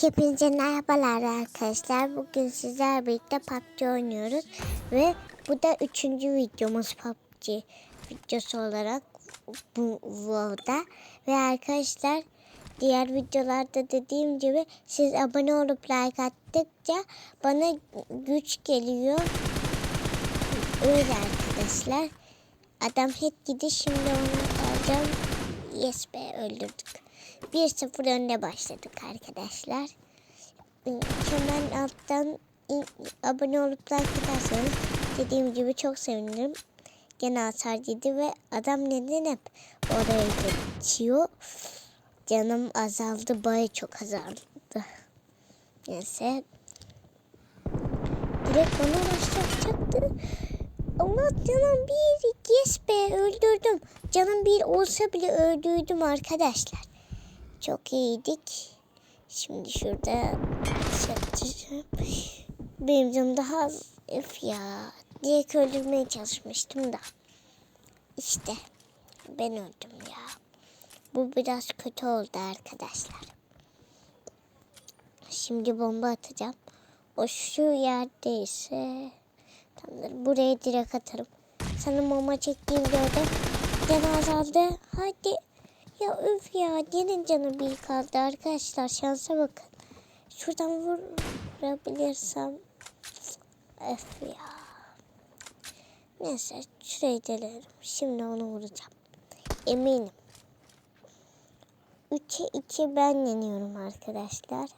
Hepinize merhabalar arkadaşlar. Bugün sizler birlikte PUBG oynuyoruz. Ve bu da üçüncü videomuz PUBG videosu olarak bu vlogda. Ve arkadaşlar diğer videolarda dediğim gibi siz abone olup like attıkça bana güç geliyor. Öyle arkadaşlar. Adam hep gidi şimdi onu alacağım. Yes be öldürdük. 1-0 önde başladık arkadaşlar. Hemen alttan abone olup like atarsanız dediğim gibi çok sevinirim. Gene hasar yedi ve adam neden hep oraya geçiyor. Canım azaldı. Baya çok azaldı. Neyse. Direkt bana başlayacaktı. Ama canım bir yes be öldürdüm. Canım bir olsa bile öldürdüm arkadaşlar. Çok iyiydik. Şimdi şurada satacağım. Benim canım daha az. Öf ya. Direkt öldürmeye çalışmıştım da. İşte ben öldüm ya. Bu biraz kötü oldu arkadaşlar. Şimdi bomba atacağım. O şu yerdeyse tamamdır. Buraya direkt atarım. Sana bomba çektiğim gördüm. Can azaldı. Hadi. Ya öf ya. Yine canı bir kaldı arkadaşlar. Şansa bakın. Şuradan vurabilirsem. Öf ya. Neyse şurayı denerim. Şimdi onu vuracağım. Eminim. 3'e 2 ben yeniyorum arkadaşlar.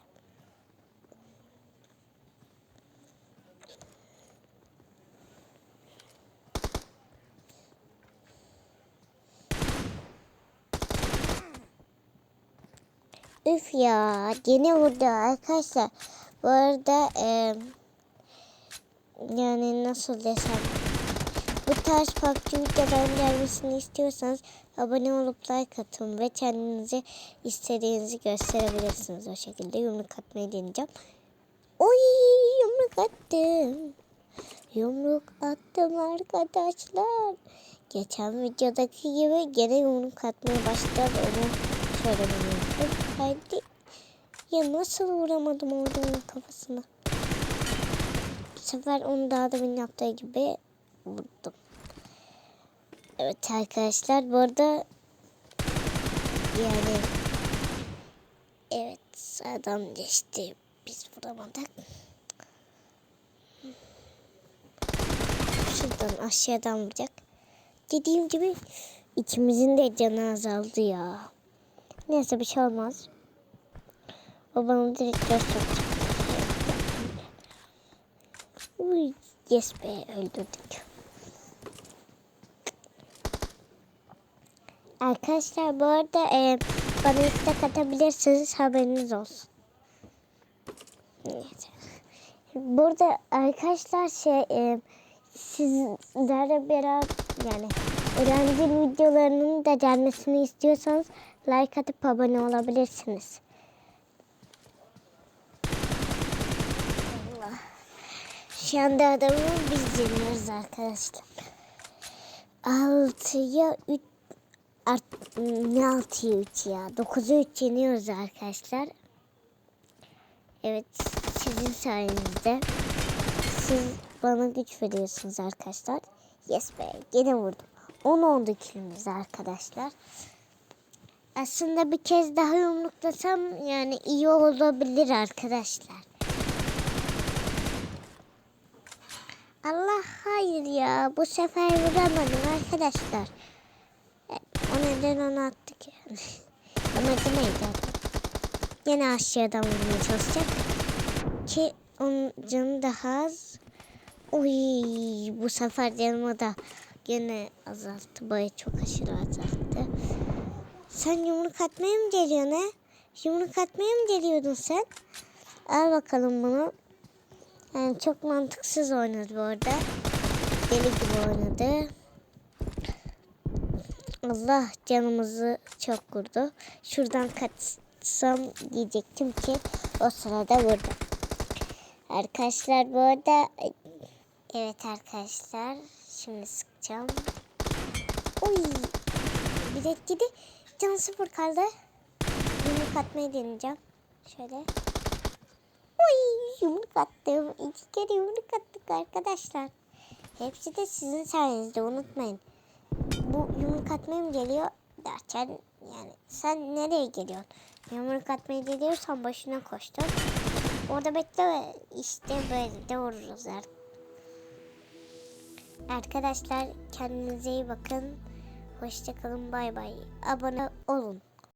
Üf ya gene vurdu arkadaşlar. Bu arada e, yani nasıl desem bu tarz PUBG videoların gelmesini istiyorsanız abone olup like atın ve kendinize istediğinizi gösterebilirsiniz o şekilde. Yumruk atmayı deneyeceğim. Oy yumruk attım. Yumruk attım arkadaşlar. Geçen videodaki gibi gene yumruk atmaya başladı. Onu söylemeliyim. Hadi. Ya nasıl vuramadım orada onun kafasına. Bu sefer onu daha da benim yaptığı gibi vurdum. Evet arkadaşlar bu arada yani evet adam geçti. Biz vuramadık. Şuradan aşağıdan vuracak. Dediğim gibi ikimizin de canı azaldı ya. Neyse bir şey olmaz. O direkt gösterecek. Uy, yes be öldürdük. Arkadaşlar bu arada e, bana istek atabilirsiniz haberiniz olsun. Neyse. Burada arkadaşlar şey e, sizlerle beraber yani öğrenci videolarının da gelmesini istiyorsanız like atıp abone olabilirsiniz. Allah. Şu anda adamı biz yeniyoruz arkadaşlar. 6'ya 3 Art, ne 6'ya 3 ya? 9'a 3 yeniyoruz arkadaşlar. Evet sizin sayenizde. Siz bana güç veriyorsunuz arkadaşlar. Yes be gene vurdum. 10 oldu kilimiz arkadaşlar. Aslında bir kez daha yumruklasam yani iyi olabilir arkadaşlar. Allah hayır ya. Bu sefer vuramadım arkadaşlar. O neden onu attık yani. Amacı neydi? Yine aşağıdan vurmaya çalışacak. Ki onun canı daha az. Uy bu sefer canımı da gene azalttı. Baya çok aşırı azalttı. Sen yumruk atmaya mı geliyorsun he? Yumruk atmaya mı geliyordun sen? Al bakalım bunu. Yani çok mantıksız oynadı bu arada. Deli gibi oynadı. Allah canımızı çok vurdu. Şuradan kaçsam diyecektim ki o sırada vurdu. Arkadaşlar bu arada evet arkadaşlar şimdi sıkacağım. Oy bir gidi can sıfır kaldı. Yumruk atmayı deneyeceğim. Şöyle. Uy yumruk attım. İki kere yumruk attık arkadaşlar. Hepsi de sizin sayenizde unutmayın. Bu yumruk atmaya geliyor derken yani sen nereye geliyorsun? Yumruk atmaya geliyorsan başına koştur. Orada bekle ve işte böyle de vururuz artık. Arkadaşlar kendinize iyi bakın. Hoşçakalın bay bay. Abone olun.